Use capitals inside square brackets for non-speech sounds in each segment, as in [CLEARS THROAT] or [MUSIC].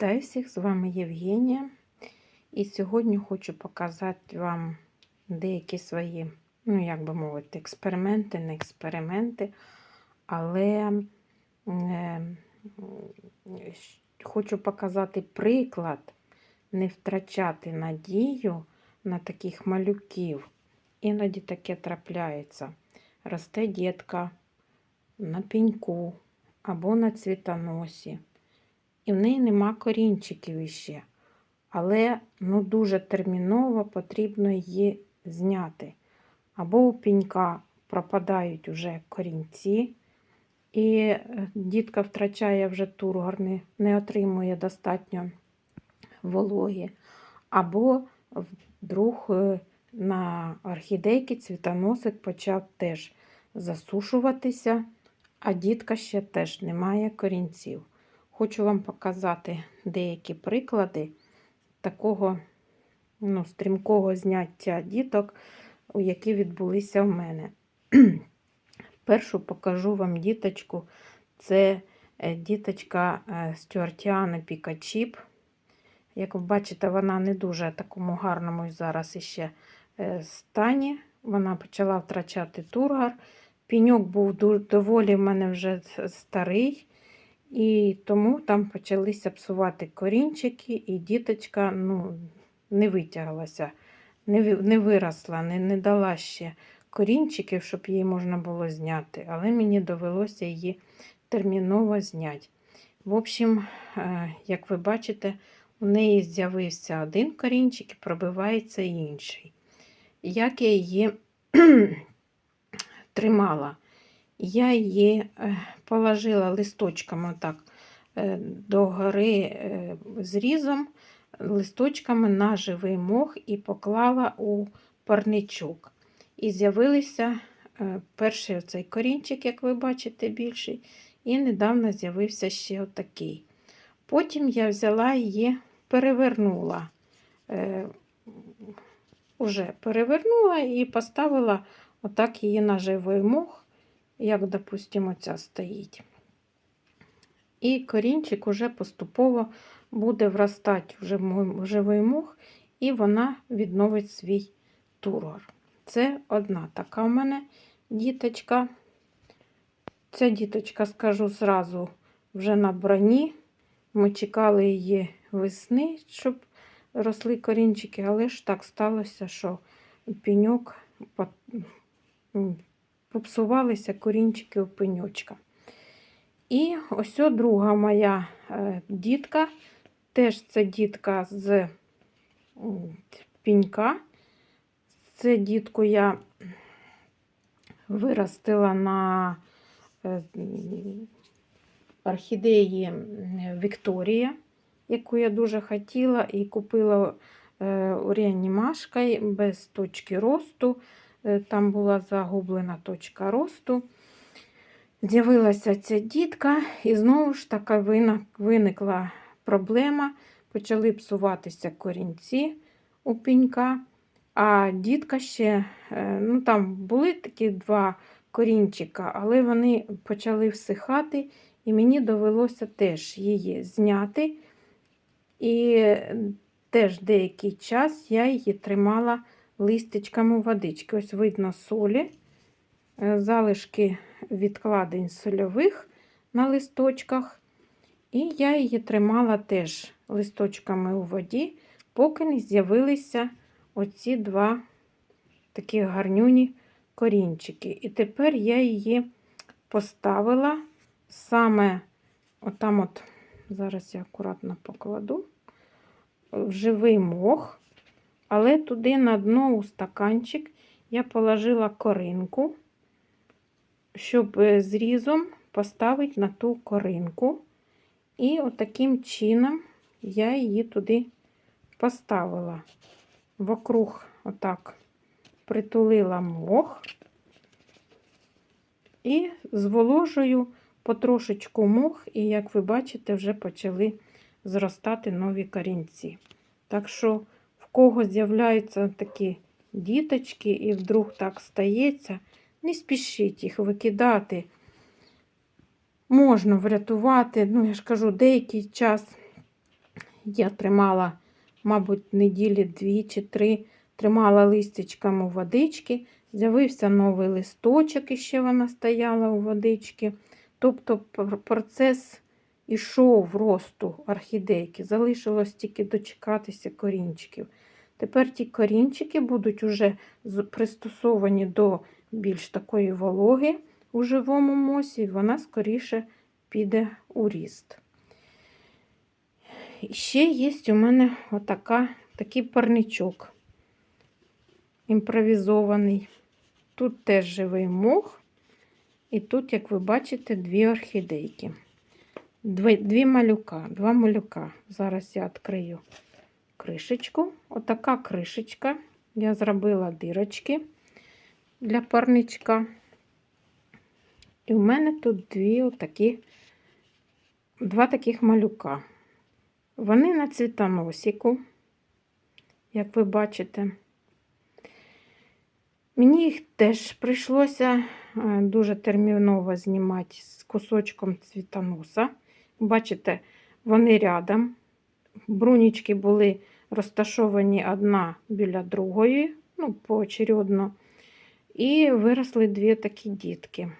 Вітаю всіх, з вами Євгенія. І сьогодні хочу показати вам деякі свої, ну, як би мовити, експерименти, не експерименти, але е, хочу показати приклад, не втрачати надію на таких малюків. Іноді таке трапляється. Росте дітка на пеньку або на цвітоносі і в неї нема корінчиків іще. Але ну, дуже терміново потрібно її зняти. Або у пінька пропадають вже корінці, і е, дітка втрачає вже тургор, не, не отримує достатньо вологи. Або вдруг е, на орхідейки цвітоносик почав теж засушуватися, а дітка ще теж не має корінців. Хочу вам показати деякі приклади такого ну, стрімкого зняття діток, які відбулися в мене. [CLEARS THROAT] Першу покажу вам діточку. Це е, діточка Стюартіана Пікачіп. Як ви бачите, вона не дуже такому гарному зараз іще е, стані. Вона почала втрачати тургар. Піньок був доволі в мене вже старий. І тому там почалися псувати корінчики, і діточка ну, не витяглася, не не виросла, не, не дала ще корінчиків, щоб її можна було зняти. Але мені довелося її терміново зняти. В общем, е, як ви бачите, у неї з'явився один корінчик і пробивається інший. Як я її [CLEARS THROAT] тримала? Я її е, положила листочками так е, до гори е, зрізом, листочками на живий мох і поклала у парничок. І з'явилися перший оцей корінчик, як ви бачите, більший, і недавно з'явився ще отакий. Потім я взяла її, перевернула, уже перевернула і поставила отак її на живий мох як, допустимо, ця стоїть. І корінчик уже поступово буде вростати в живий мох, і вона відновить свій тургор. Це одна така в мене діточка. Ця діточка, скажу зразу, вже на броні. Ми чекали її весни, щоб росли корінчики, але ж так сталося, що пеньок попсувалися корінчики у пеньочка. І ось друга моя е, дітка, теж це дітка з пінька. Це дітку я виростила на е, орхідеї Вікторія, яку я дуже хотіла, і купила е, у реанімашкою без точки росту. Е, там була загублена точка росту. З'явилася ця дітка, і знову ж така виникла проблема. Почали псуватися корінці у пінька. А дітка ще, е, ну там були такі два корінчика, але вони почали всихати, і мені довелося теж її зняти. І теж деякий час я її тримала листочками водички. Ось видно солі, е, залишки відкладень сольових на листочках. І я її тримала теж листочками у воді, поки не з'явилися оці два такі гарнюні корінчики. І тепер я її поставила саме отам от, зараз я акуратно покладу, в живий мох. Але туди на дно у стаканчик я положила коринку, щоб е, зрізом поставити на ту коринку. І отаким чином я її туди поставила. Вокруг отак притулила мох і зволожую потрошечку мох, і, як ви бачите, вже почали зростати нові корінці. Так що кого з'являються такі діточки, і вдруг так стається, не спішіть їх викидати. Можна врятувати, ну, я ж кажу, деякий час Я тримала, мабуть, неділі дві чи три, тримала листячками водички. З'явився новий листочок, і ще вона стояла у водички. Тобто пр- процес ішов росту орхідейки. Залишилось тільки дочекатися корінчиків. Тепер ті корінчики будуть уже пристосовані до більш такої вологи у живому мосі, і вона скоріше піде у ріст. Ще є у мене отака, такий парничок імпровізований. Тут теж живий мох, і тут, як ви бачите, дві орхідейки. Дві, дві малюка, два малюка. Зараз я відкрию кришечку. Отака кришечка. Я зробила дирочки для парничка. І в мене тут дві отакі, два таких малюка. Вони на цвітоносіку, як ви бачите. Мені їх теж прийшлося е, дуже терміново знімати з кусочком цвітоноса. Бачите, вони рядом. Брунічки були розташовані одна біля другої, ну, поочередно. І виросли дві такі дітки.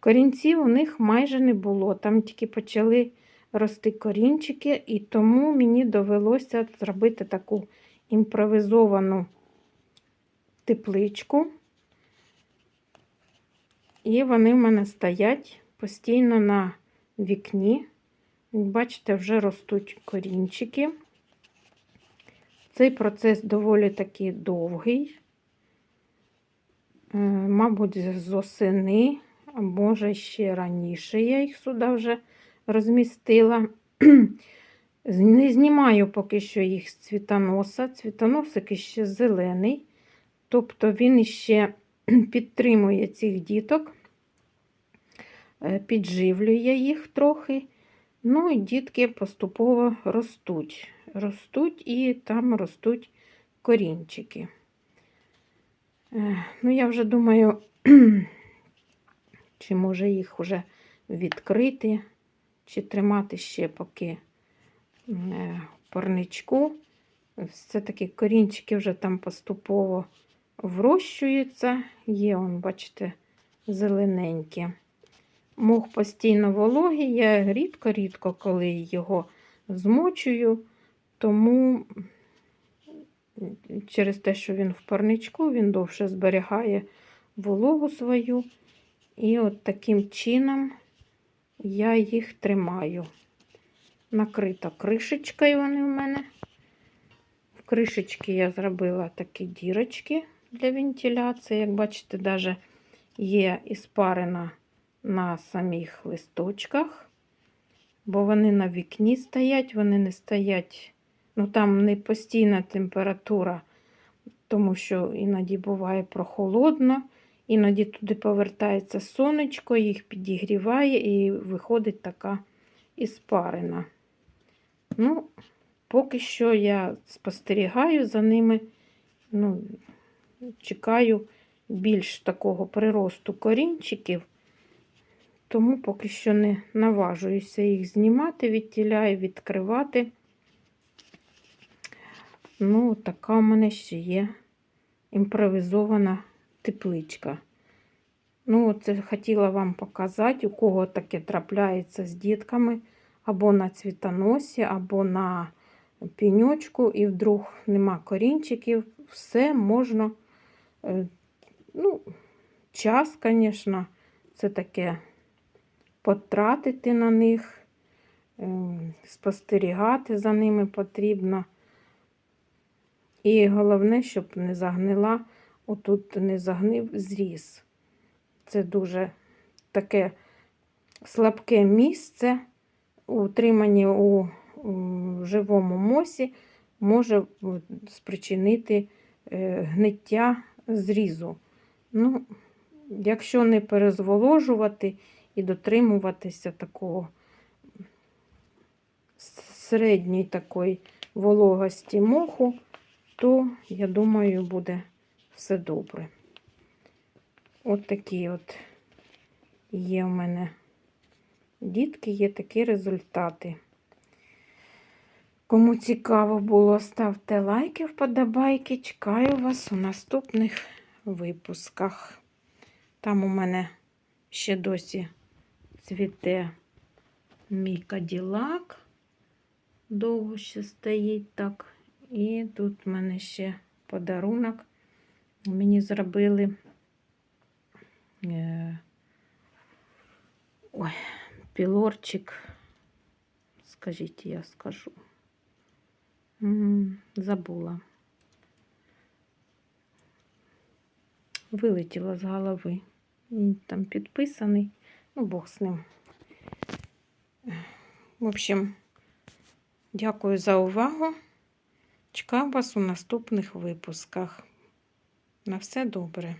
Корінців у них майже не було. Там тільки почали рости корінчики, і тому мені довелося зробити таку імпровізовану тепличку. І вони в мене стоять постійно на вікні. Бачите, вже ростуть корінчики. Цей процес доволі таки довгий. Е, Мабуть, з осени, а може ще раніше я їх сюди вже розмістила. [CLEARS THROAT] Не знімаю поки що їх з цвітоноса. Цвітоносик іще зелений, тобто він іще [CLEARS THROAT] підтримує цих діток, е, підживлює їх трохи. Ну і дітки поступово ростуть. Ростуть і там ростуть корінчики. Е, Ну, я вже думаю, [CLEARS THROAT] чи може їх вже відкрити, чи тримати ще поки е, парничку. Все-таки корінчики вже там поступово врощуються. Є, он, бачите, зелененькі. Мох постійно вологий, я рідко-рідко, коли його змочую, тому через те, що він в парничку, він довше зберігає вологу свою. І от таким чином я їх тримаю. Накрита кришечкою вони в мене. В кришечки я зробила такі дірочки для вентиляції. Як бачите, навіть є іспарина на самих листочках, бо вони на вікні стоять, вони не стоять, ну там не постійна температура, тому що іноді буває прохолодно, іноді туди повертається сонечко, їх підігріває і виходить така іспарина. Ну, поки що я спостерігаю за ними, ну, чекаю більш такого приросту корінчиків. Тому поки що не наважуюся їх знімати, відтіляю, відкривати. Ну, така у мене ще є імпровізована тепличка. Ну, це хотіла вам показати, у кого таке трапляється з дітками, або на цвітоносі, або на піньочку, і вдруг нема корінчиків. Все можна, е, ну, час, звісно, це таке потратити на них, ем, спостерігати за ними потрібно. І головне, щоб не загнила, отут не загнив зріз. Це дуже таке слабке місце, утримання у, у живому мосі може спричинити е, гниття зрізу. Ну, Якщо не перезволожувати і дотримуватися такого середньої такої вологості моху, то, я думаю, буде все добре. От такі от є в мене дітки, є такі результати. Кому цікаво було, ставте лайки, вподобайки. Чекаю вас у наступних випусках. Там у мене ще досі цвіте мій каділак. Довго ще стоїть так. І тут в мене ще подарунок. Мені зробили. Е, ой, пілорчик. Скажіть, я скажу. Забула. Вилетіла з голови. Він там підписаний. Ну, Бог з ним. В общем, дякую за увагу. Чекаю вас у наступних випусках. На все добре.